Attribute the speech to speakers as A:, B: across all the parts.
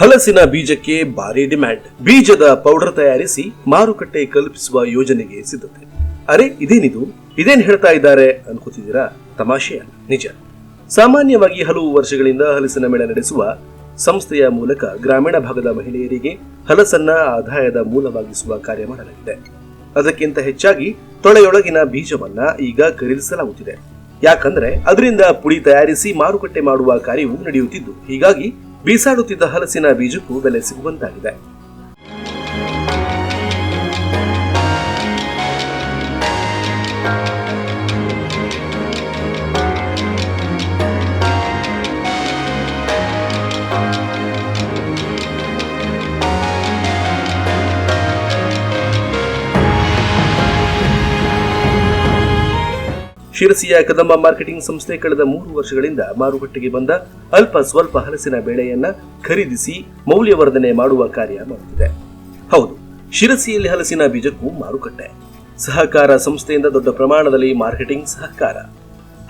A: ಹಲಸಿನ ಬೀಜಕ್ಕೆ ಭಾರಿ ಡಿಮ್ಯಾಂಡ್. ಬೀಜದ ಪೌಡರ್ ತಯಾರಿಸಿ ಮಾರುಕಟ್ಟೆ ಕಲ್ಪಿಸುವ ಯೋಜನೆಗೆ ಸಿದ್ಧತೆ. ಅರೆ, ಇದೇನಿದು? ಇದೇನ್ ಹೇಳ್ತಾ ಇದ್ದಾರೆ ಅನ್ಕೋತಿದ್ದೀರಾ? ತಮಾಷೆ ನಿಜ. ಸಾಮಾನ್ಯವಾಗಿ ಹಲವು ವರ್ಷಗಳಿಂದ ಹಲಸಿನ ಮೇಳ ನಡೆಸುವ ಸಂಸ್ಥೆಯ ಮೂಲಕ ಗ್ರಾಮೀಣ ಭಾಗದ ಮಹಿಳೆಯರಿಗೆ ಹಲಸನ್ನ ಆದಾಯದ ಮೂಲವಾಗಿಸುವ ಕಾರ್ಯ ಮಾಡಲಾಗಿದೆ. ಅದಕ್ಕಿಂತ ಹೆಚ್ಚಾಗಿ ತೊಳೆಯೊಳಗಿನ ಬೀಜವನ್ನ ಈಗ ಖರೀದಿಸಲಾಗುತ್ತಿದೆ. ಯಾಕಂದ್ರೆ, ಅದರಿಂದ ಪುಡಿ ತಯಾರಿಸಿ ಮಾರುಕಟ್ಟೆ ಮಾಡುವ ಕಾರ್ಯವೂ ನಡೆಯುತ್ತಿದ್ದು, ಹೀಗಾಗಿ ಬೀಸಾಡುತ್ತಿದ್ದ ಹಲಸಿನ ಬೀಜಕ್ಕೂ ಬೆಲೆ ಸಿಗುವಂತಾಗಿದೆ. ಶಿರಸಿಯ ಕದಂಬ ಮಾರ್ಕೆಟಿಂಗ್ ಸಂಸ್ಥೆ ಕಳೆದ ಮೂರು ವರ್ಷಗಳಿಂದ ಮಾರುಕಟ್ಟೆಗೆ ಬಂದ ಅಲ್ಪ ಸ್ವಲ್ಪ ಹಲಸಿನ ಬೆಳೆಯನ್ನ ಖರೀದಿಸಿ ಮೌಲ್ಯವರ್ಧನೆ ಮಾಡುವ ಕಾರ್ಯ ಮಾಡುತ್ತಿದೆ. ಹೌದು, ಶಿರಸಿಯಲ್ಲಿ ಹಲಸಿನ ಬೀಜಕ್ಕೂ ಮಾರುಕಟ್ಟೆ. ಸಹಕಾರ ಸಂಸ್ಥೆಯಿಂದ ದೊಡ್ಡ ಪ್ರಮಾಣದಲ್ಲಿ ಮಾರ್ಕೆಟಿಂಗ್ ಸಹಕಾರ.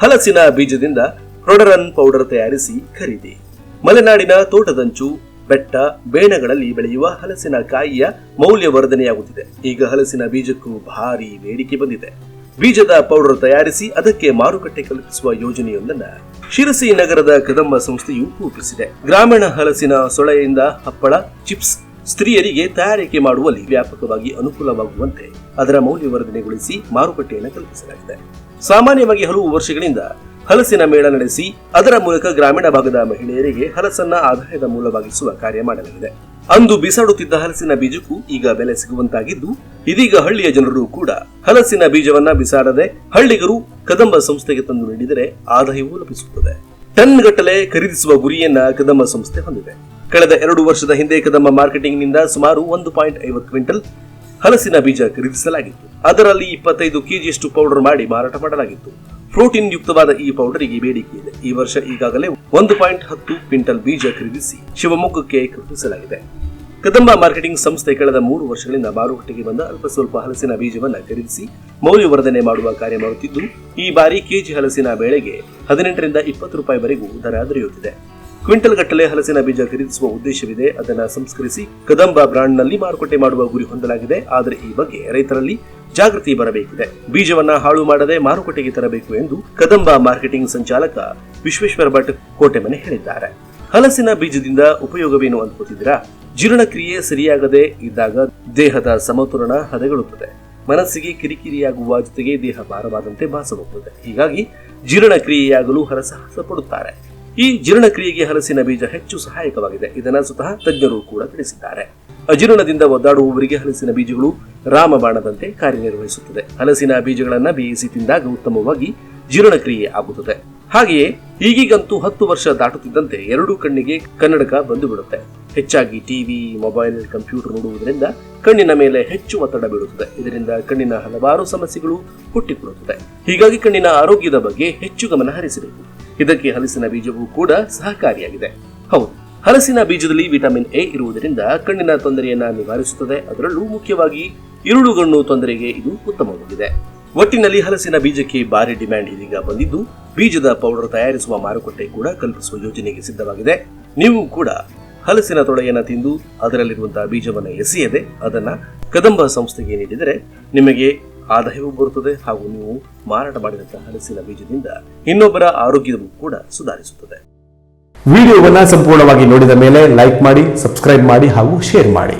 A: ಹಲಸಿನ ಬೀಜದಿಂದ ಪ್ರೊಡರನ್ ಪೌಡರ್ ತಯಾರಿಸಿ ಖರೀದಿ. ಮಲೆನಾಡಿನ ತೋಟದಂಚು, ಬೆಟ್ಟ, ಬೇಣಗಳಲ್ಲಿ ಬೆಳೆಯುವ ಹಲಸಿನ ಕಾಯಿಯ ಮೌಲ್ಯವರ್ಧನೆಯಾಗುತ್ತಿದೆ. ಈಗ ಹಲಸಿನ ಬೀಜಕ್ಕೂ ಭಾರಿ ಬೇಡಿಕೆ ಬಂದಿದೆ. ಬೀಜದ ಪೌಡರ್ ತಯಾರಿಸಿ ಅದಕ್ಕೆ ಮಾರುಕಟ್ಟೆ ಕಲ್ಪಿಸುವ ಯೋಜನೆಯೊಂದನ್ನು ಶಿರಸಿ ನಗರದ ಕದಂಬ ಸಂಸ್ಥೆಯು ರೂಪಿಸಿದೆ. ಗ್ರಾಮೀಣ ಹಲಸಿನ ಸೊಳೆಯಿಂದ ಹಪ್ಪಳ, ಚಿಪ್ಸ್ ಸ್ತ್ರೀಯರಿಗೆ ತಯಾರಿಕೆ ಮಾಡುವಲ್ಲಿ ವ್ಯಾಪಕವಾಗಿ ಅನುಕೂಲವಾಗುವಂತೆ ಅದರ ಮೌಲ್ಯವರ್ಧನೆಗೊಳಿಸಿ ಮಾರುಕಟ್ಟೆಯನ್ನು ಕಲ್ಪಿಸಲಾಗಿದೆ. ಸಾಮಾನ್ಯವಾಗಿ ಹಲವು ವರ್ಷಗಳಿಂದ ಹಲಸಿನ ಮೇಳ ನಡೆಸಿ ಅದರ ಮೂಲಕ ಗ್ರಾಮೀಣ ಭಾಗದ ಮಹಿಳೆಯರಿಗೆ ಹಲಸನ್ನ ಆದಾಯದ ಮೂಲವಾಗಿಸುವ ಕಾರ್ಯ ಮಾಡಲಾಗಿದೆ. ಅಂದು ಬಿಸಾಡುತ್ತಿದ್ದ ಹಲಸಿನ ಬೀಜಕ್ಕೂ ಈಗ ಬೆಲೆ ಸಿಗುವಂತಾಗಿದ್ದು, ಇದೀಗ ಹಳ್ಳಿಯ ಜನರು ಕೂಡ ಹಲಸಿನ ಬೀಜವನ್ನ ಬಿಸಾಡದೆ ಹಳ್ಳಿಗರು ಕದಂಬ ಸಂಸ್ಥೆಗೆ ತಂದು ನೀಡಿದರೆ ಆದಾಯವೂ ಲಭಿಸುತ್ತದೆ. ಟನ್ ಗಟ್ಟಲೆ ಖರೀದಿಸುವ ಗುರಿಯನ್ನ ಕದಂಬ ಸಂಸ್ಥೆ ಹೊಂದಿದೆ. ಕಳೆದ ಎರಡು ವರ್ಷದ ಹಿಂದೆ ಕದಂಬ ಮಾರ್ಕೆಟಿಂಗ್ನಿಂದ ಸುಮಾರು ಒಂದು ಪಾಯಿಂಟ್ ಐವತ್ತು ಕ್ವಿಂಟಲ್ ಹಲಸಿನ ಬೀಜ ಖರೀದಿಸಲಾಗಿತ್ತು. ಅದರಲ್ಲಿ ಇಪ್ಪತ್ತೈದು ಕೆಜಿಯಷ್ಟು ಪೌಡರ್ ಮಾಡಿ ಮಾರಾಟ ಮಾಡಲಾಗಿತ್ತು. ಪ್ರೋಟೀನ್ ಯುಕ್ತವಾದ ಈ ಪೌಡರಿಗೆ ಬೇಡಿಕೆ ಇದೆ. ಈ ವರ್ಷ ಈಗಾಗಲೇ ಒಂದು ಪಾಯಿಂಟ್ ಹತ್ತು ಕ್ವಿಂಟಲ್ ಬೀಜ ಖರೀದಿಸಿ ಶಿವಮೊಗ್ಗಕ್ಕೆ ಕಳುಹಿಸಲಾಗಿದೆ ಕದಂಬ ಮಾರ್ಕೆಟಿಂಗ್ ಸಂಸ್ಥೆ ಕಳೆದ ಮೂರು ವರ್ಷಗಳಿಂದ ಮಾರುಕಟ್ಟೆಗೆ ಬಂದ ಅಲ್ಪ ಸ್ವಲ್ಪ ಹಲಸಿನ ಬೀಜವನ್ನು ಖರೀದಿಸಿ ಮೌಲ್ಯವರ್ಧನೆ ಮಾಡುವ ಕಾರ್ಯ ಮಾಡುತ್ತಿದ್ದು, ಈ ಬಾರಿ ಕೆಜಿ ಹಲಸಿನ ಬೆಳೆಗೆ ಹದಿನೆಂಟರಿಂದ ಇಪ್ಪತ್ತು ರೂಪಾಯಿವರೆಗೂ ದರ ದೊರೆಯುತ್ತಿದೆ. ಕ್ವಿಂಟಲ್ ಗಟ್ಟಲೆ ಹಲಸಿನ ಬೀಜ ಖರೀದಿಸುವ ಉದ್ದೇಶವಿದೆ. ಅದನ್ನು ಸಂಸ್ಕರಿಸಿ ಕದಂಬ ಬ್ರಾಂಡ್ನಲ್ಲಿ ಮಾರುಕಟ್ಟೆ ಮಾಡುವ ಗುರಿ ಹೊಂದಲಾಗಿದೆ. ಆದರೆ ಈ ಬಗ್ಗೆ ರೈತರಲ್ಲಿ ಜಾಗೃತಿ ಬರಬೇಕಿದೆ. ಬೀಜವನ್ನ ಹಾಳು ಮಾಡದೆ ಮಾರುಕಟ್ಟೆಗೆ ತರಬೇಕು ಎಂದು ಕದಂಬ ಮಾರ್ಕೆಟಿಂಗ್ ಸಂಚಾಲಕ ವಿಶ್ವೇಶ್ವರ ಭಟ್ ಕೋಟೆಮನೆ ಹೇಳಿದ್ದಾರೆ. ಹಲಸಿನ ಬೀಜದಿಂದ ಉಪಯೋಗವೇನು ಅನ್ಕೋತಿದ್ದೀರಾ ಜೀರ್ಣಕ್ರಿಯೆ ಸರಿಯಾಗದೆ ಇದ್ದಾಗ ದೇಹದ ಸಮತೋಲನ ಹದಗೆಡುತ್ತದೆ. ಮನಸ್ಸಿಗೆ ಕಿರಿಕಿರಿಯಾಗುವ ಜೊತೆಗೆ ದೇಹ ಭಾರವಾದಂತೆ ಭಾಸವಾಗುತ್ತದೆ. ಹೀಗಾಗಿ ಜೀರ್ಣಕ್ರಿಯೆಯಾಗಲು ಹರಸಾಹಸ ಪಡುತ್ತಾರೆ. ಈ ಜೀರ್ಣಕ್ರಿಯೆಗೆ ಹಲಸಿನ ಬೀಜ ಹೆಚ್ಚು ಸಹಾಯಕವಾಗಿದೆ. ಇದನ್ನು ಸ್ವತಃ ತಜ್ಞರು ಕೂಡ ತಿಳಿಸಿದ್ದಾರೆ. ಅಜೀರ್ಣದಿಂದ ಒದ್ದಾಡುವವರಿಗೆ ಹಲಸಿನ ಬೀಜಗಳು ರಾಮಬಾಣದಂತೆ ಕಾರ್ಯನಿರ್ವಹಿಸುತ್ತದೆ. ಹಲಸಿನ ಬೀಜಗಳನ್ನ ಬೇಯಿಸಿ ತಿಂದಾಗ ಉತ್ತಮವಾಗಿ ಜೀರ್ಣಕ್ರಿಯೆ ಆಗುತ್ತದೆ. ಹಾಗೆಯೇ ಈಗೀಗಂತೂ ಹತ್ತು ವರ್ಷ ದಾಟುತ್ತಿದ್ದಂತೆ ಎರಡೂ ಕಣ್ಣಿಗೆ ಕನ್ನಡಕ ಬಂದು ಬಿಡುತ್ತೆ ಹೆಚ್ಚಾಗಿ ಟಿವಿ, ಮೊಬೈಲ್, ಕಂಪ್ಯೂಟರ್ ನೋಡುವುದರಿಂದ ಕಣ್ಣಿನ ಮೇಲೆ ಹೆಚ್ಚು ಒತ್ತಡ ಬೀಳುತ್ತದೆ ಇದರಿಂದ ಕಣ್ಣಿನ ಹಲವಾರು ಸಮಸ್ಯೆಗಳು ಹುಟ್ಟಿಕೊಳ್ಳುತ್ತದೆ ಹೀಗಾಗಿ ಕಣ್ಣಿನ ಆರೋಗ್ಯದ ಬಗ್ಗೆ ಹೆಚ್ಚು ಗಮನ ಹರಿಸಬೇಕು. ಇದಕ್ಕೆ ಹಲಸಿನ ಬೀಜವೂ ಕೂಡ ಸಹಕಾರಿಯಾಗಿದೆ. ಹೌದು, ಹಲಸಿನ ಬೀಜದಲ್ಲಿ ವಿಟಮಿನ್ ಎ ಇರುವುದರಿಂದ ಕಣ್ಣಿನ ತೊಂದರೆಯನ್ನ ನಿವಾರಿಸುತ್ತದೆ. ಅದರಲ್ಲೂ ಮುಖ್ಯವಾಗಿ ಇರುಳುಗಣ್ಣು ತೊಂದರೆಗೆ ಇದು ಉತ್ತಮವಾಗಿದೆ. ಒಟ್ಟಿನಲ್ಲಿ ಹಲಸಿನ ಬೀಜಕ್ಕೆ ಭಾರಿ ಡಿಮ್ಯಾಂಡ್ ಇದೀಗ ಬಂದಿದ್ದು, ಬೀಜದ ಪೌಡರ್ ತಯಾರಿಸುವ ಮಾರುಕಟ್ಟೆ ಕೂಡ ಕಲ್ಪಿಸುವ ಯೋಜನೆಗೆ ಸಿದ್ಧವಾಗಿದೆ. ನೀವು ಕೂಡ ಹಲಸಿನ ತೊಳೆಯನ್ನ ತಿಂದು ಅದರಲ್ಲಿರುವಂತಹ ಬೀಜವನ್ನ ಎಸೆಯದೆ ಅದನ್ನ ಕದಂಬ ಸಂಸ್ಥೆಗೆ ನೀಡಿದರೆ ನಿಮಗೆ ಆದಾಯವೂ ಬರುತ್ತದೆ ಹಾಗೂ ನೀವು ಮಾರಾಟ ಮಾಡಿದಂತಹ ಹಲಸಿನ ಬೀಜದಿಂದ ಇನ್ನೊಬ್ಬರ ಆರೋಗ್ಯವೂ ಕೂಡ ಸುಧಾರಿಸುತ್ತದೆ.
B: ವಿಡಿಯೋವನ್ನ ಸಂಪೂರ್ಣವಾಗಿ ನೋಡಿದ ಮೇಲೆ ಲೈಕ್ ಮಾಡಿ, ಸಬ್ಸ್ಕ್ರೈಬ್ ಮಾಡಿ ಹಾಗೂ ಶೇರ್ ಮಾಡಿ.